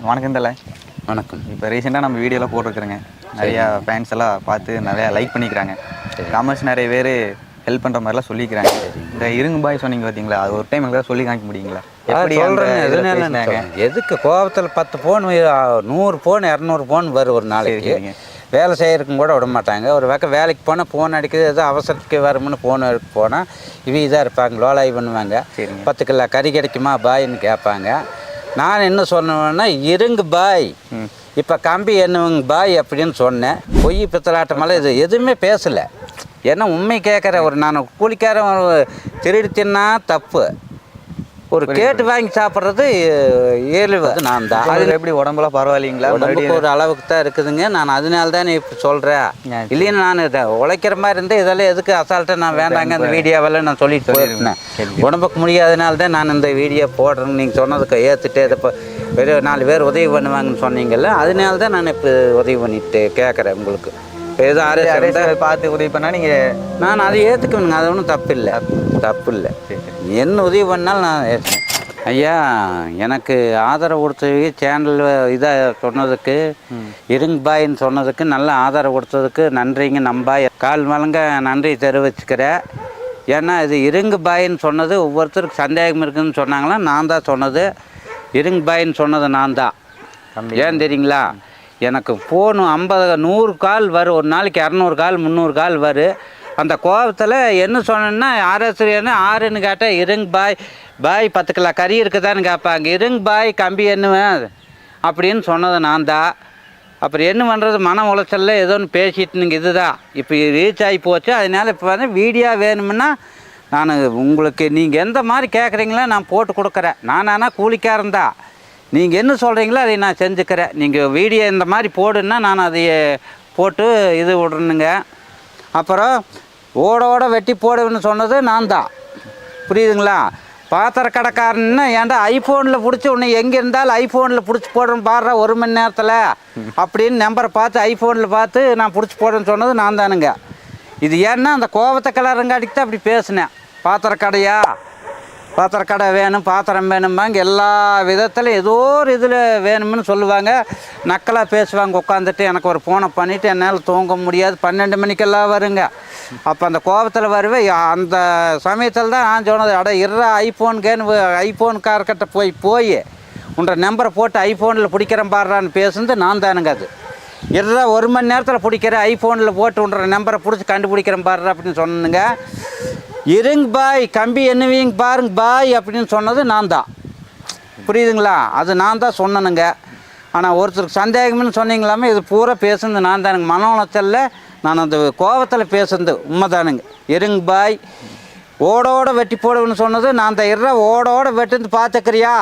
வணக்கம் தலை. வணக்கம். இப்போ ரீசெண்டாக நம்ம வீடியோலாம் போட்டிருக்கிறோங்க. நிறையா ஃபேன்ஸ் எல்லாம் பார்த்து நிறையா லைக் பண்ணிக்கிறாங்க. காமர்ஸ் நிறைய பேர் ஹெல்ப் பண்ணுற மாதிரிலாம் சொல்லிக்கிறாங்க. இந்த இருங்க பாய் சொன்னீங்க பார்த்தீங்களா அது ஒரு டைம் எங்களுக்கு சொல்லி காமிக்க முடியுங்களா? எப்படி சொல்கிறேன்? எதுக்கு? கோபத்தில் பத்து ஃபோன் நூறு ஃபோன் இரநூறு ஃபோன் வரும் ஒரு நாளைக்கு. வேலை செய்யறதுக்கும் கூட விட மாட்டாங்க. ஒரு பக்கம் வேலைக்கு போனால் ஃபோன் அடிக்குது ஏதோ அவசரத்துக்கு வரும்னு ஃபோன் எடுக்க போனால் இவ இதாக இருப்பாங்க லோலாய் பண்ணுவாங்க. பத்து கிலோ கறி கிடைக்குமா பாய்ன்னு கேட்பாங்க. நான் என்ன சொன்னேன்னா இருங்க பாய். இப்போ கம்பி என்னவங்க பாய் அப்படின்னு சொன்னேன். பொய் பித்தலாட்டமெல்லாம் இது எதுவுமே பேசலை. ஏன்னா உண்மை கேட்குற ஒரு நான் கூலிக்காரன் திருடி தின்னா தப்பு. ஒரு கேட்டு வாங்கி சாப்பிட்றது இயல்பு. நான் தான் உங்களுக்கு எப்படி உடம்புலாம் பரவாயில்லைங்களா? உடம்புக்கு ஒரு அளவுக்கு தான் இருக்குதுங்க. நான் அதனால தானே இப்போ சொல்கிறேன் இல்லைன்னா நான் இதை உழைக்கிற மாதிரி இருந்து இதெல்லாம் எதுக்கு அசால்ட்டாக நான் வேண்டாங்க? இந்த வீடியோவெல்லாம் நான் சொல்லிட்டு போயிருந்தேன். உடம்புக்கு முடியாதனால தான் நான் இந்த வீடியோ போடுறேன்னு நீங்கள் சொன்னதுக்கு ஏற்றுட்டு இதை இப்போ வெறும் நாலு பேர் உதவி பண்ணுவாங்கன்னு சொன்னீங்கல்ல அதனால தான் நான் இப்போ உதவி பண்ணிட்டு கேட்குறேன் உங்களுக்கு. ஆரேஸ் இருந்தா அரசு பார்த்து உதவி பண்ணால் நீங்கள் நான் அதை ஏற்றுக்குவேனுங்க அது ஒன்றும் தப்பு இல்லை. தப்பு இல்லை என்ன உதவி பண்ணாலும் நான் ஏற்றுக்குவேன் ஐயா எனக்கு ஆதரவு கொடுத்தது சேனல் இதாக சொன்னதுக்கு இருங்க பாயின்னு சொன்னதுக்கு நல்ல ஆதரவு கொடுத்ததுக்கு நன்றிங்க நம்பாய் கால் மலங்க நன்றி தெரிவிச்சுக்கிறேன். ஏன்னா இது இருங்க பாயின்னு சொன்னது ஒவ்வொருத்தருக்கு சந்தேகம் இருக்குன்னு சொன்னாங்களா நான் தான் சொன்னது. இருங்க பாயின்னு சொன்னது நான் தான். ஏன் தெரியுங்களா? எனக்கு ஃபோனு ஐம்பது நூறு கால் வரும் ஒரு நாளைக்கு இரநூறு கால் முந்நூறு கால் வரும் அந்த கோபத்தில் என்ன சொன்னேன்னா ஆர்எஸ்ன்னு ஆறுன்னு கேட்டால் இருங்க பாய். பாய் பத்து கிலோ கறி இருக்குதான்னு கேட்பாங்க. இருங்க பாய் கம்பி என்னவேன்? அப்படின்னு சொன்னது நான் தான். அப்புறம் என்ன பண்ணுறது மன உளைச்சலில் ஏதோ ஒன்று பேசிட்டுனுங்க இதுதான். இப்போ ரீச் ஆகி போச்சு. அதனால் இப்போ வந்து வீடியோ வேணும்னா நான் உங்களுக்கு நீங்கள் எந்த மாதிரி கேட்குறீங்களோ நான் போட்டு கொடுக்குறேன். நான் ஆனால் கூலிக்காரன் தான் நீங்கள் என்ன சொல்கிறீங்களோ அதை நான் செஞ்சுக்கிறேன். நீங்கள் வீடியோ இந்த மாதிரி போடுன்னா நான் அதையே போட்டு இது விடணுங்க. அப்புறம் ஓட ஓட வெட்டி போடுன்னு சொன்னது நான் தான். புரியுதுங்களா? பாத்திர கடைக்காரன்னு ஏன்டா ஐஃபோனில் பிடிச்சி உன்னை எங்கே இருந்தாலும் ஐஃபோனில் பிடிச்சி போடுறேன் பாடுற ஒரு மணி நேரத்தில் அப்படின்னு நம்பரை பார்த்து ஐஃபோனில் பார்த்து நான் பிடிச்சி போடுறேன்னு சொன்னது நான் தானுங்க. இது ஏன்னா அந்த கோபத்தை கலருங்காட்டிக்கு தான் அப்படி பேசினேன். பாத்திர கடையா பாத்திர கடை வேணும் பாத்திரம் வேணும்பாங்க. எல்லா விதத்தில் ஏதோ ஒரு இதில் வேணும்னு சொல்லுவாங்க. நக்கலாக பேசுவாங்க உட்காந்துட்டு எனக்கு ஒரு ஃபோனை பண்ணிவிட்டு என்னால் தூங்க முடியாது. பன்னெண்டு மணிக்கெல்லாம் வருங்க. அப்போ அந்த கோபத்தில் வருவேன் அந்த சமயத்தில் தான் நான் சொன்னது அட இருற ஐஃபோனுக்கேன்னு ஐஃபோன்கார்கிட்ட போய் போய் உன்ற நம்பரை போட்டு ஐஃபோனில் பிடிக்கிறேன் பாடுறான்னு பேசுனது நான் தானுங்க அது. இருற ஒரு மணி நேரத்தில் பிடிக்கிற ஐஃபோனில் போட்டு உன்ற நம்பரை பிடிச்சி கண்டுபிடிக்கிறேன் பாடுற அப்படின்னு சொன்னேங்க இருங்க பாய் கம்பி என்னவீங்க பாருங்க பாய் அப்படின்னு சொன்னது நான் தான் புரியுதுங்களா? அது நான் தான் சொன்னனுங்க. ஆனால் ஒருத்தருக்கு சந்தேகம்னு சொன்னீங்களாமே இது பூரா பேசுனது நான் தானுங்க மன நான் அந்த கோவத்தில் பேசுனது உண்மைதானுங்க. இருங்க பாய். ஓடோட வெட்டி போடுவேன்னு சொன்னது நான் அந்த இற ஓடோட வெட்டுந்து பார்த்துக்கிறியா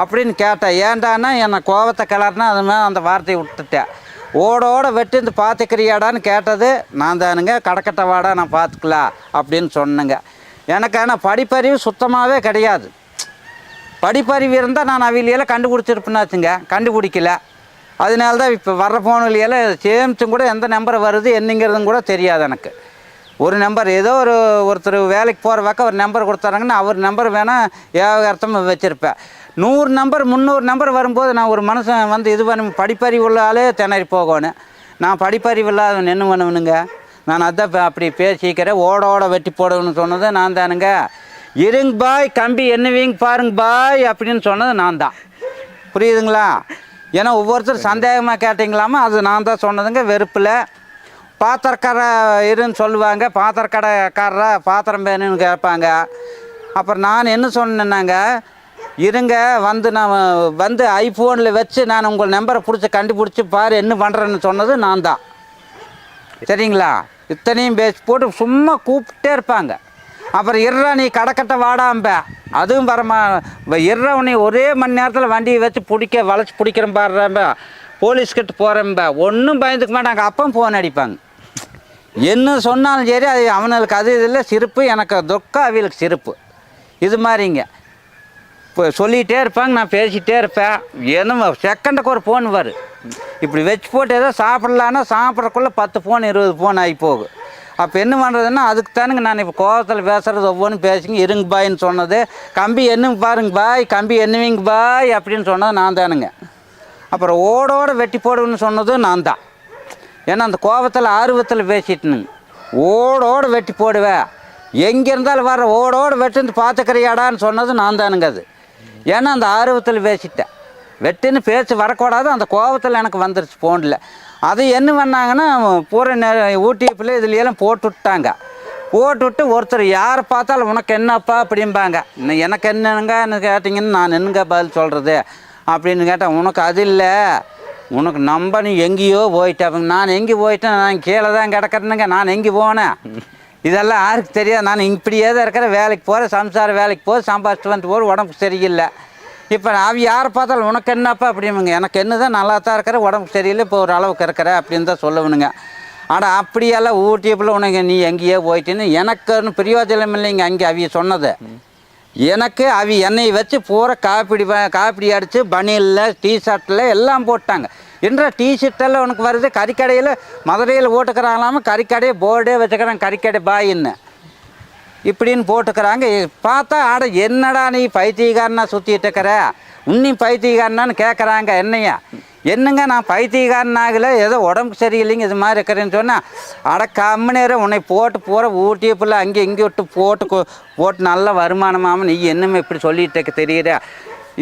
அப்படின்னு கேட்டேன். ஏன்டான்னா என்னை கோவத்தை கிளறினா அது மாதிரி அந்த வார்த்தையை விட்டுட்டேன். ஓடோட வெட்டுந்து பார்த்துக்கிறியாடான்னு கேட்டது நான் தானுங்க கடக்கட்ட வாடா நான் பார்த்துக்கலாம் அப்படின்னு சொன்னேங்க. எனக்கு ஆனால் படிப்பறிவு சுத்தமாகவே கிடையாது. படிப்பறிவு இருந்தால் நான் அவிலியெல்லாம் கண்டுபிடிச்சிருப்பேனாச்சுங்க கண்டுபிடிக்கல. அதனால தான் இப்போ வர்ற ஃபோனுலையெல்லாம் சேமிச்சும் கூட எந்த நம்பர் வருது என்னங்கிறதும் கூட தெரியாது எனக்கு. ஒரு நம்பர் ஏதோ ஒரு ஒருத்தர் வேலைக்கு போகிற பக்கம் ஒரு நம்பர் கொடுத்தாருங்கன்னா அவர் நம்பர் வேணால் ஏகார்த்தமாக வச்சுருப்பேன். நூறு நம்பர் முந்நூறு நம்பர் வரும்போது நான் ஒரு மனுஷன் வந்து இது பண்ண படிப்பறிவு உள்ள ஆளே திணறி போகணும். நான் படிப்பறிவு இல்லாதவன் என்ன பண்ணுவனுங்க நான் அதான் இப்ப அப்படி பேசிக்கிறேன் ஓட ஓட வெட்டி போடணும்னு சொன்னது நான் தானுங்க. இருங்க பாய் கம்பி என்னவீங்க பாருங்க பாய் அப்படின்னு சொன்னது நான் தான். புரியுதுங்களா? ஏன்னா ஒவ்வொருத்தர் சந்தேகமாக கேட்டிங்களாமா? அது நான் தான் சொன்னதுங்க வெறுப்பில். பாத்திரக்கடை இருன்னு சொல்லுவாங்க பாத்திரக்கடைக்காரரா பாத்திரம் வேணும்னு கேட்பாங்க. அப்புறம் நான் என்ன சொன்னேன்னாங்க இருங்க வந்து நான் வந்து ஐஃபோனில் வச்சு நான் உங்கள் நம்பரை பிடிச்சி கண்டுபிடிச்சி பாரு என்ன பண்ணுறேன்னு சொன்னது நான் தான் சரிங்களா? இத்தனையும் பேசி போட்டு சும்மா கூப்பிட்டே இருப்பாங்க. அப்புறம் இர்றா நீ கடைக்கட்ட வாடாம்ப அதுவும் வரமா இர்றா உன்னை ஒரே மணி நேரத்தில் வண்டியை வச்சு பிடிக்க வளைச்சி பிடிக்கிறேன் பாடுறேன்ப போலீஸ்கிட்ட போகிறேன்ப ஒன்றும் பயந்துக்க மாட்டாங்க. அப்போ ஃபோன் அடிப்பாங்க. என்ன சொன்னாலும் சரி அது அவனுக்கு அது இதில் சிரிப்பு எனக்கு துக்கம் அவளுக்கு சிரிப்பு. இது மாதிரிங்க. இப்போ சொல்லிகிட்டே இருப்பாங்க நான் பேசிகிட்டே இருப்பேன். என்ன செகண்டுக்கு ஒரு ஃபோன் வரும் இப்படி வச்சு போட்டு ஏதோ சாப்பிட்லான்னா சாப்பிட்றக்குள்ளே பத்து ஃபோன் இருபது ஃபோன் ஆகி போகும் அப்போ என்ன பண்ணுறதுன்னா அதுக்கு தானுங்க நான் இப்போ கோபத்தில் பேசுகிறது ஒவ்வொன்றும் பேசிங்க இருங்க பாயின்னு சொன்னது. கம்பி என்னங்க பாருங்க பாய் கம்பி என்னவீங்க பாய் அப்படின்னு சொன்னது நான் தானுங்க. அப்புறம் ஓடோட வெட்டி போடுன்னு சொன்னதும் நான் தான். ஏன்னா அந்த கோபத்தில் ஆர்வத்தில் பேசிட்டுனுங்க. ஓடோடு வெட்டி போடுவேன். எங்கே இருந்தாலும் வர ஓடோட வெட்டுன்னு பார்த்துக்கிறியாடான்னு சொன்னது நான் தானுங்க அது. ஏன்னா அந்த ஆர்வத்தில் பேசிட்டேன். வெட்டுன்னு பேச்சு வரக்கூடாது அந்த கோபத்தில் எனக்கு வந்துருச்சு ஃபோனில் அது என்ன பண்ணாங்கன்னா பூரா நெ- ஊட்டி இதுல இதுலையெல்லாம் போட்டு விட்டாங்க ஒருத்தர் யாரை பார்த்தாலும் உனக்கு என்னப்பா அப்படிம்பாங்க. இன்னும் எனக்கு என்னங்கன்னு கேட்டிங்கன்னு நான் என்னங்க பதில் சொல்கிறது அப்படின்னு கேட்டேன் உனக்கு அது இல்லை. உனக்கு நம்ப நீ எங்கேயோ போயிட்டேன் நான் எங்கே போயிட்டேன். நான் கீழே தான் கிடக்கிறேனுங்க. நான் எங்கே போனேன். இதெல்லாம் யாருக்கு தெரியாது. நான் இப்படியே தான் இருக்கிற வேலைக்கு போகிறேன் சம்சார வேலைக்கு போக சம்பாதிச்சுட்டு வந்து போகிற உடம்பு சரியில்லை. இப்போ அவ யாரை பார்த்தாலும் உனக்கு என்னப்பா அப்படிமுங்க எனக்கு என்ன தான் நல்லா தான் இருக்கிற உடம்பு சரியில்லை இப்போ ஒரு அளவுக்கு இருக்கிற அப்படின்னு தான் சொல்லணுங்க ஆனால் அப்படியெல்லாம் ஊட்டியப்பில் உனக்கு நீ எங்கேயோ போயிட்டுன்னு எனக்கு ஒன்றும் பிரயோஜனம் இல்லைங்க அங்கே அவிய சொன்னது. எனக்கு அவி எண்ணெய் வச்சு பூரா காப்பிடி காப்பிடி அடித்து பனியலில் டிஷர்ட்டில் எல்லாம் போட்டாங்க. என்ற டிஷர்ட்டெல்லாம் உனக்கு வருது கறிக்கடையில் மதுரையில் ஓட்டுக்கிறாங்களாம கறிக்கடையை போர்டே வச்சுக்கிறாங்க கறிக்கடை பாயின்னு இப்படின்னு போட்டுக்கிறாங்க. பார்த்தா ஆட என்னடா நீ பைத்தியகாரனா சுற்றிட்டு இருக்கிற? உன்னி பைத்தியகாரனான்னு கேட்குறாங்க என்னையா. என்னங்க நான் பைத்தியகாரன் ஆகல ஏதோ உடம்பு சரியில்லைங்க இது மாதிரி இருக்கிறேன்னு சொன்னால் அட கம்மனேரம் உன்னை போட்டு பூரா ஊட்டிய பிள்ளை அங்கே இங்கே விட்டு போட்டு போட்டு நல்ல வருமானமாம நீ என்னமே இப்படி சொல்லிட்டு இருக்க தெரியுற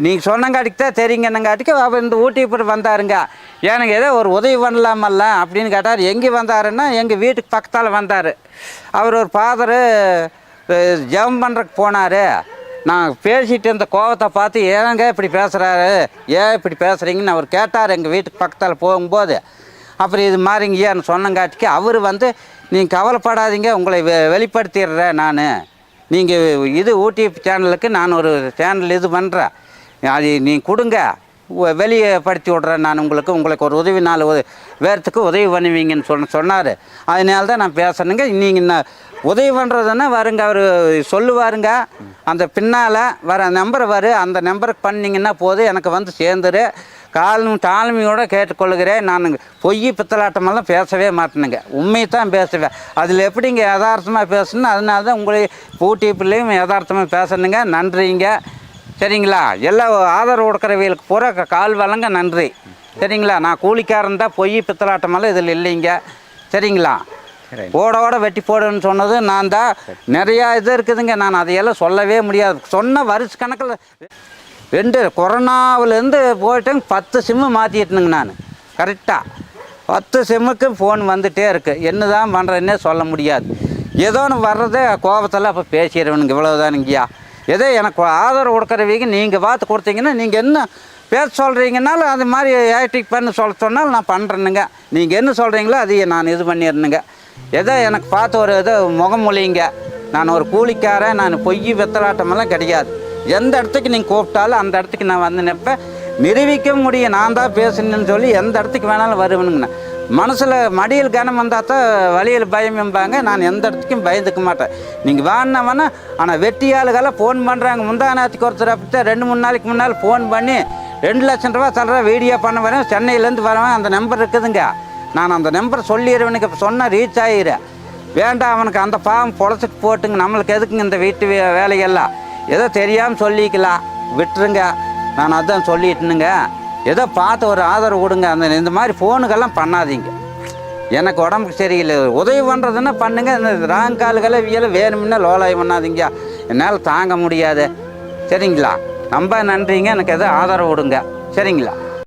நீங்கள் சொன்னங்காட்டிக்கு தான் தெரியுங்கன்னங்காட்டிக்கு அவர் இந்த ஊட்டி இப்படி வந்தாருங்க. எனக்கு ஏதோ ஒரு உதவி பண்ணலாமல்ல அப்படின்னு கேட்டார். எங்கே வந்தாருன்னா எங்கள் வீட்டுக்கு பக்கத்தால் வந்தார். அவர் ஒரு ஃபாதரு ஜெபம் பண்ணுறக்கு போனார். நான் பேசிட்டு இருந்த கோவத்தை பார்த்து ஏங்க இப்படி பேசுகிறாரு ஏன் இப்படி பேசுகிறீங்கன்னு அவர் கேட்டார் எங்கள் வீட்டுக்கு பக்கத்தால் போகும்போது. அப்புறம் இது மாதிரிங்கய்யான்னு சொன்னங்காட்டிக்கு அவர் வந்து நீங்கள் கவலைப்படாதீங்க உங்களை வெ வெளிப்படுத்திடுறேன் நான். நீங்கள் இது ஊட்டி சேனலுக்கு நான் ஒரு சேனல் இது பண்ணுறேன் அது நீ கொடுங்க. வெளியே படுத்தி விட்றேன் நான் உங்களுக்கு. உங்களுக்கு ஒரு உதவி நாலு உத- வேர்த்துக்கு உதவி பண்ணுவீங்கன்னு சொன்ன சொன்னார். அதனால தான் நான் பேசணுங்க நீங்கள் நான் உதவி பண்ணுறதுன்னா வருங்க. அவர் சொல்லுவாருங்க. அந்த பின்னால் வர நம்பர் வரு. அந்த நம்பருக்கு பண்ணிங்கன்னா போதும். எனக்கு வந்து சேர்ந்துரு. காலும் தாழ்மையோட கேட்டுக்கொள்கிறேன். நான் பொய் பித்தலாட்டமெல்லாம் பேசவே மாட்டேனுங்க. உண்மையை தான் பேசுவேன். அதில் எப்படிங்க யதார்த்தமாக பேசணும் அதனால தான் உங்களை பூட்டி பிள்ளையும் யதார்த்தமாக பேசணுங்க. நன்றிங்க. சரிங்களா? எல்லாம் ஆதரவு கொடுக்குறவங்களுக்கு பூரா கால் வழங்க நன்றி. சரிங்களா? நான் கூலிக்காரன் தான் பொய் பித்தலாட்டமெல்லாம் இதில் இல்லைங்க. சரிங்களா? சரி. ஓட ஓட வெட்டி போடுன்னு சொன்னது நான் தான். நிறையா இது இருக்குதுங்க. நான் அதையெல்லாம் சொல்லவே முடியாது. சொன்ன வருஷ கணக்கில் ரெண்டு கொரோனாவிலேருந்து போயிட்டு பத்து சிம்மு மாற்றிட்டுனுங்க நான். கரெக்டாக பத்து சிம்முக்கு ஃபோன் வந்துகிட்டே இருக்குது என்ன தான் பண்ணுறதுன்னே சொல்ல முடியாது. ஏதோ ஒன்று வர்றதே கோபத்தில் அப்போ பேசிடுவேனுங்க. இவ்வளோதானுங்கய்யா ஏதோ எனக்கு ஆதரவு கொடுக்குறவங்க நீங்கள் பார்த்து கொடுத்தீங்கன்னா நீங்கள் என்ன பேச சொல்கிறீங்கனாலும் அது மாதிரி ஆக்டிங் பண்ண சொல்ல சொன்னாலும் நான் பண்ணுறேனுங்க நீங்கள் என்ன சொல்கிறீங்களோ அதையே நான் இது பண்ணிடுறேனுங்க. ஏதோ எனக்கு பார்த்து ஒரு ஏதோ முகமொழிங்க நான் ஒரு கூலிக்காரன் நான் பொய் வெத்தலாட்டமெல்லாம் கிடையாது. எந்த இடத்துக்கு நீங்கள் கூப்பிட்டாலும் அந்த இடத்துக்கு நான் வந்து நிற்பேன். நிரூபிக்க முடியும் நான் தான் பேசணுன்னு சொல்லி எந்த இடத்துக்கு வேணாலும் வருவேனுங்கண்ணா மனசில் மடியில் கனம் வந்தால் தான் வழியில் பயம் என்பாங்க. நான் எந்த இடத்துக்கும் பயந்துக்க மாட்டேன். நீங்கள் வேணா வேணா ஆனால் வெட்டி ஆளுகெல்லாம் ஃபோன் பண்ணுறாங்க முந்தானத்துக்கு ஒருத்தர் அப்படித்தான் ரெண்டு மூணு நாளைக்கு முன்னால் ஃபோன் பண்ணி ரெண்டு லட்சம் ரூபா தர்ற வீடியோ பண்ண வரேன் சென்னையிலேருந்து வரவன் அந்த நம்பர் இருக்குதுங்க. நான் அந்த நம்பர் சொல்லிடுவேனுக்கு இப்போ சொன்னால் ரீச் ஆகிடுறேன் வேண்டாம் அவனுக்கு அந்த பாவம் பொழைச்சிட்டு போட்டுங்க. நம்மளுக்கு எதுக்குங்க இந்த வீட்டு வே வேலையெல்லாம்? ஏதோ தெரியாமல் சொல்லிக்கலாம். விட்டுருங்க. நான் அதான் சொல்லிட்டுனுங்க. ஏதோ பார்த்து ஒரு ஆதரவு கொடுங்க. அந்த இந்த மாதிரி ஃபோனுக்கெல்லாம் பண்ணாதீங்க. எனக்கு உடம்புக்கு சரியில்லை. உதவி பண்ணுறதுன்னா பண்ணுங்க? இந்த ராங் கால்களை வியல வேணும்னா லோலாய் பண்ணாதீங்க. என்னால் தாங்க முடியாது. சரிங்களா? ரொம்ப நன்றிங்க. எனக்கு எதோ ஆதரவு கொடுங்க. சரிங்களா?